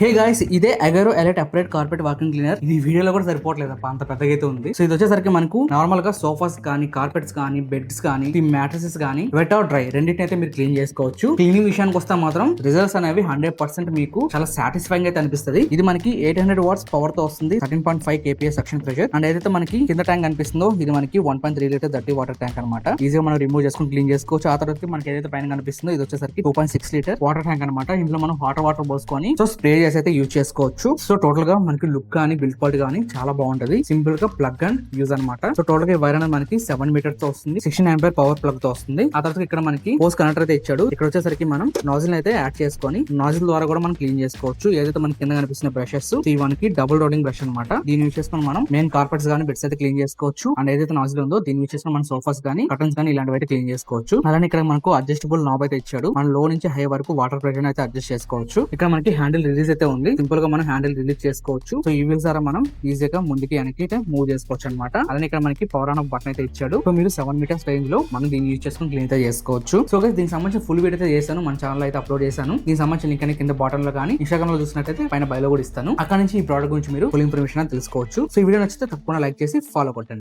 హే guys ఇదే Agaro elite upright carpet walking cleaner ఇది వీడియోలో కూడా సరిపోవట్లేదు అంత పెద్దగా అయితే ఉంది. సో ఇది వచ్చేసరికి మనకు నార్మల్గా సోఫాస్ కానీ కార్పెట్స్ కానీ బెడ్స్ కానీ మ్యాట్రసెస్ కానీ వెట్ ఆర్ డ్రై రెండింటిని అయితే మీరు క్లీన్ చేసుకోవచ్చు. క్లీనింగ్ విషయానికి వస్తే మాత్రం రిజల్ట్స్ అనేవి హండ్రెడ్ పర్సెంట్ మీకు చాలా సాటిస్ఫైంగ్ అయితే అనిపిస్తుంది. ఇది మనకి ఎయిట్ హండ్రెడ్ వాట్స్ పవర్తో వస్తుంది thirteen point five KPS suction pressure and ఏదైతే మనకి కింద ట్యాంక్ అనిపిస్తుందో ఇది మనకి one point three litre thirty water tank అనమాట ఈజీగా మనం రిమూవ్ చేసుకుని క్లీన్ చేసుకోవచ్చు. ఆ తర్వాత మనకి ఏదైతే పైన కనిపిస్తుందో ఇది వచ్చేసరికి two point six litre water tank అనమాట ఇందులో మనం హాట్ వాటర్ పోసుకొని సో స్ప్రే చేసి అయితే యూజ్ చేసుకోవచ్చు. సో టోటల్గా మనకి లుక్ కానీ బిల్డ్ క్వాలిటీ కానీ చాలా బాగుంటది. సింపుల్గా ప్లగ్ అండ్ యూజ్ అనమాట సో టోటల్గా వైర్ అనేది మనకి సెవెన్ మీటర్తో వస్తుంది. సిక్స్టీన్ ఎంపైర్ పవర్ ప్లగ్తో వస్తుంది. ఆ తర్వాత ఇక్కడ మనకి పోస్ట్ కనెక్టర్ అయితే ఇచ్చాడు. ఇక్కడ వచ్చేసరికి మనం నాజిల్ అయితే యాడ్ చేసుకొని నాజిల్ ద్వారా కూడా మనం క్లీన్ చేసుకోవచ్చు. ఏదైతే మనకి కింద కనిపిస్తున్న బ్రషెస్ ఈ మనకి డబుల్ రోలింగ్ బ్రష్ అనమాట దీన్ని యూజ్ చేసుకొని మనం మెయిన్ కార్పెట్స్ కానీ బెడ్స్ అయితే క్లీన్ చేసుకోవచ్చు. అండ్ ఏదైతే నాజిల్ ఉందో దీన్ని యూజ్ చేసుకుని మన సోఫాస్ కానీ కటన్స్ కానీ ఇలాంటివి అయితే క్లీన్ చేసుకోవచ్చు. అలానే ఇక్కడ మనకు అడ్జస్టబుల్ నాబ్ అయితే ఇచ్చాడు. మన లో నుంచి హై వరకు వాటర్ ప్రెషర్ అయితే అడ్జస్ట్ చేసుకోవచ్చు. ఇక్కడ మనకి హ్యాండిల్ రిలీజ్ అయితే ఉంది. సింపుల్గా మనం హ్యాండిల్ రిలీజ్ చేసుకోవచ్చు. సో ఈ వీల్స్ ద్వారా మనం ఈజీగా ముందుకి వెనక్కి అయితే మూవ్ చేసుకోవచ్చు అనమాట అలానే ఇక్కడ మనకి పవర్ ఆన్ బటన్ అయితే ఇచ్చాడు. సో మీరు సెవెన్ మీటర్స్ రేంజ్లో మనం దీన్ని యూజ్ చేసుకుని క్లీన్ అయితే చేసుకోవచ్చు. సో దీనికి సంబంధించిన ఫుల్ వీడియో అయితే చేశాను. మన ఛానల్ అయితే అప్లోడ్ చేశాను. దీనికి సంబంధించిన లింక్ అనేది కింద బాటన్లో కానీ ఇన్స్టాగ్రామ్లో చూసినట్టయితే పైన బయలో కూడా ఇస్తాను. అక్కడ నుంచి ఈ ప్రోడక్ట్ గురించి మీరు ఫుల్ ఇన్ఫర్మేషన్ తెలుసుకోవచ్చు. సో ఈ వీడియో నచ్చితే తప్పకుండా లైక్ చేసి ఫాలో కొట్టండి.